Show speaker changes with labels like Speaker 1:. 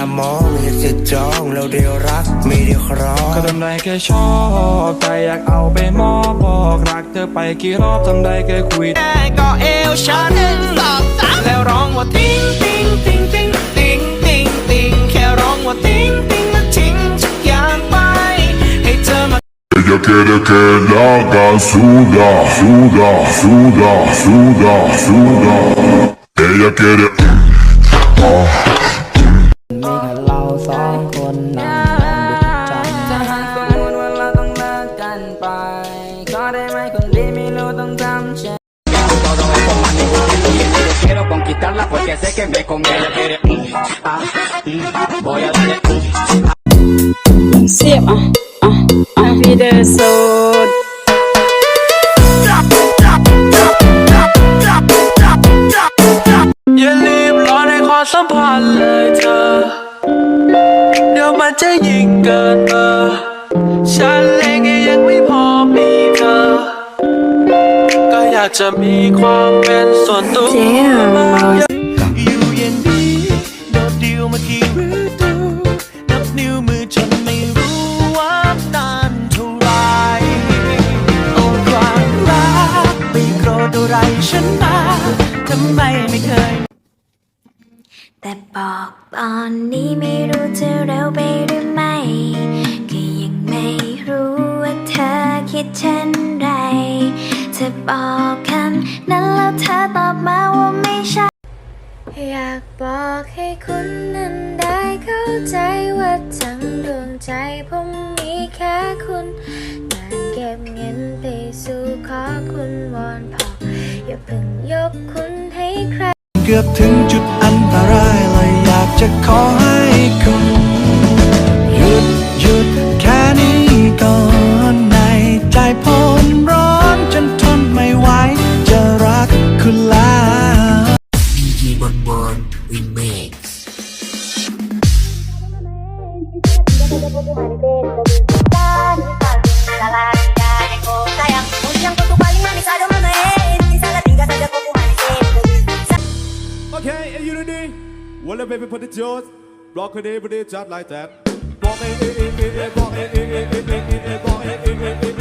Speaker 1: ามองอยากจะจองเราเดียวรักไม่ได้ครอง
Speaker 2: ก็ทำได้แค่ชอบใจอยากเอาไปมอบบอกรักเธอไปกี่รอบทำได้แค่คุย
Speaker 3: แค่ก็เอวฉันหนึ่งสองสามแล้วร้องว่าติ้งติ้งติ้งติ้งติ้งติ้งติ้งแค่ร้องว่าติ้งติ้งแล้วทิ้งทุกอย่างไปให้เธอมา
Speaker 4: Ella quiere que la haga suda, suda, suda, suda, suda. Ella quiere.
Speaker 5: มี
Speaker 3: ดีไม่รู้ต้องทำเช่น
Speaker 6: quiero conquistarla porque sé que me con ella quiere mm, ah, mm, voy a darle mm,
Speaker 7: เสียบอะอะอะพี่เดอร์โซด
Speaker 2: อย่ารีบร้อนในความสัมพันธ์เลยเธอ เดี๋ยวมันจะยิ่งเกินเบอร์ากจะมีความเป็นส่วนตัวอยู่เย็นดีโดดเดียวมากี่ฤดูนับนิ้วมือจนไม่รู้ว่านานเท่าไหรโอ้ความรักไม่โกรธอะไรฉันมาทำไมไม่เคย
Speaker 8: แต่บอกตอนนี้ไม่รู้จะเร็วไปหรือไม่ก็ยังไม่รู้ว่าเธอคิดเช่นไร ธอบอกคำนั้นแล้วเธอตอบมาว่าไม่ใช่ อยากบอกให้คุณนั้นได้เข้าใจว่าทั้งดวงใจผมมีแค่คุณงานเก็บเงินไปสู่ขอคุณวอนพออย่าเพิ่งยกคุณให้ใคร
Speaker 2: เกือบถึงจุดอันตรายเลยอยากจะขอให้
Speaker 9: Okay, unity. Well, baby put it yours, block it, every day, just like that. It.